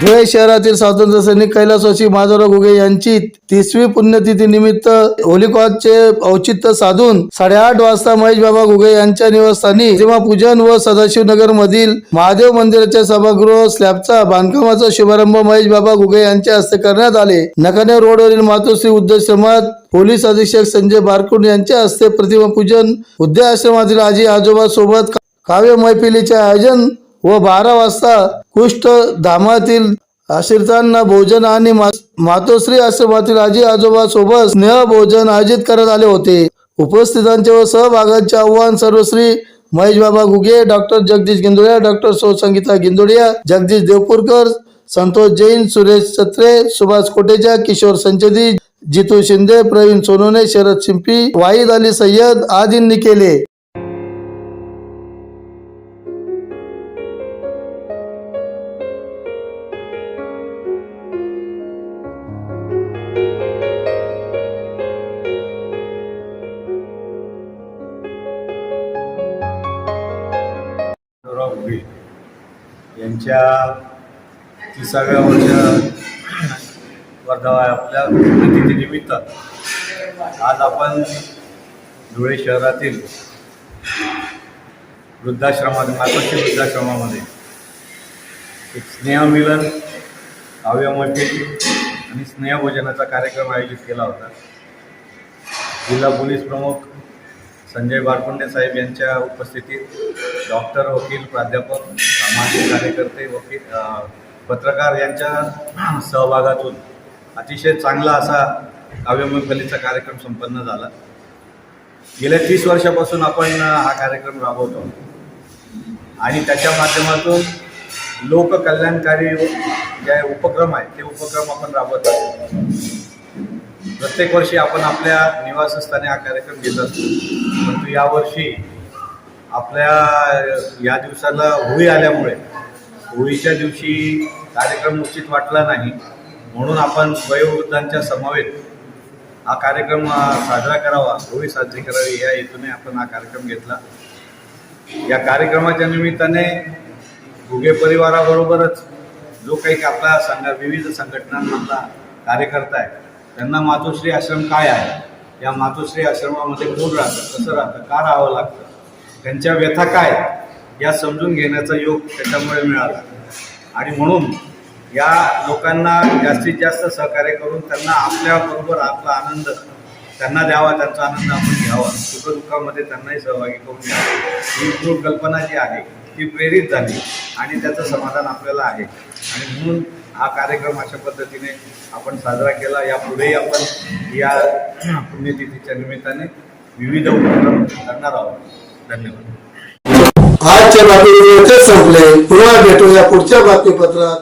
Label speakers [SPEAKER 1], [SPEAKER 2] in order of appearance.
[SPEAKER 1] धुळे शहरातील स्वातंत्र्य सैनिक कैलासवासी माधवराव घुगे यांची तिसवी पुण्यतिथी निमित्त होलिकॉचे औचित्य साधून साडेआठ वाजता महेश बाबा घुगे यांच्या निवासस्थानी प्रतिमा पूजन व सदाशिवनगर मधील महादेव मंदिराच्या सभागृह स्लॅबचा बांधकामाचा शुभारंभ महेश बाबा घुगे यांच्या हस्ते करण्यात आले. नकाने रोडवरील मातोश्री उद्याश्रमात पोलीस अधीक्षक संजय बारकुंड यांच्या हस्ते प्रतिमा पूजन उद्याश्रमातील आजी आजोबा सोबत काव्य मैफिलीचे आयोजन व बारा वाजता कुष्ठ धामातील आश्रितांना भोजन आणि मातोश्री आश्रमातील आजी आजोबा सोबत स्नेह भोजन आयोजित करण्यात आले होते. उपस्थितांचे व सहभागांचे आव्हान सर्वश्री महेश बाबा गुगे डॉक्टर जगदीश गिंदोडिया डॉक्टर सौ संगीता गिंदोडिया जगदीश देवपूरकर संतोष जैन सुरेश सत्रे सुभाष कोटेचा किशोर संचदी जितू शिंदे प्रवीण सोनोने शरद शिंपी वाहिद अली सय्यद आदींनी केले.
[SPEAKER 2] राव यांच्या तिसाव्या वर्ष वर्धा आपल्या तिथीनिमित्त आज आपण धुळे शहरातील वृद्धाश्रमात मातोश्री वृद्धाश्रमामध्ये एक स्नेहमिलन काव्यमठील आणि स्नेहभोजनाचा कार्यक्रम आयोजित केला होता. जिल्हा पोलीस प्रमुख संजय बारकुंडे साहेब यांच्या उपस्थितीत डॉक्टर वकील प्राध्यापक सामाजिक कार्यकर्ते वकील पत्रकार यांच्या सहभागातून अतिशय चांगला असा काव्यमंगलीचा कार्यक्रम संपन्न झाला. गेल्या तीस वर्षापासून आपण हा कार्यक्रम राबवतो. आणि त्याच्या माध्यमातून लोककल्याणकारी जे उपक्रम आहेत ते उपक्रम आपण राबवत आहोत. प्रत्येक वर्षी आपण आपल्या निवासस्थानी हा कार्यक्रम घेत असतो. परंतु यावर्षी आपल्या या दिवसाला होळी आल्यामुळे होळीच्या दिवशी कार्यक्रम उचित वाटला नाही. म्हणून आपण वयोवृद्धांच्या समवेत हा कार्यक्रम साजरा करावा. होळी साजरी करावी या हेतूने आपण हा कार्यक्रम घेतला. या कार्यक्रमाच्या निमित्ताने घुगे परिवाराबरोबरच जो काही आपला संघ विविध संघटनांमधला कार्यकर्ता आहे त्यांना मातोश्री आश्रम काय आहे? या मातोश्री आश्रमामध्ये कोण राहतं? कसं राहतं? का राहावं लागतं? त्यांच्या व्यथा काय? या समजून घेण्याचा योग त्याच्यामुळे मिळाला. आणि म्हणून या लोकांना जास्तीत जास्त सहकार्य करून त्यांना आपल्याबरोबर आपला आनंद त्यांना द्यावा त्यांचा आनंद आपण घ्यावा. सुखदुःखामध्ये त्यांनाही सहभागी करून घ्यावा. ही मूळ कल्पना जी आहे ती प्रेरित झाली आणि त्याचं समाधान आपल्याला आहे. आणि म्हणून हा कार्यक्रम अशा पद्धतीने आपण साजरा केला. यापुढेही आपण या पुण्यतिथीच्या निमित्ताने विविध उपक्रम करणार आहोत. धन्यवाद.
[SPEAKER 1] आजच्या बातमीपत्र संपले. पुन्हा भेटूया पुढच्या बातमीपत्रात.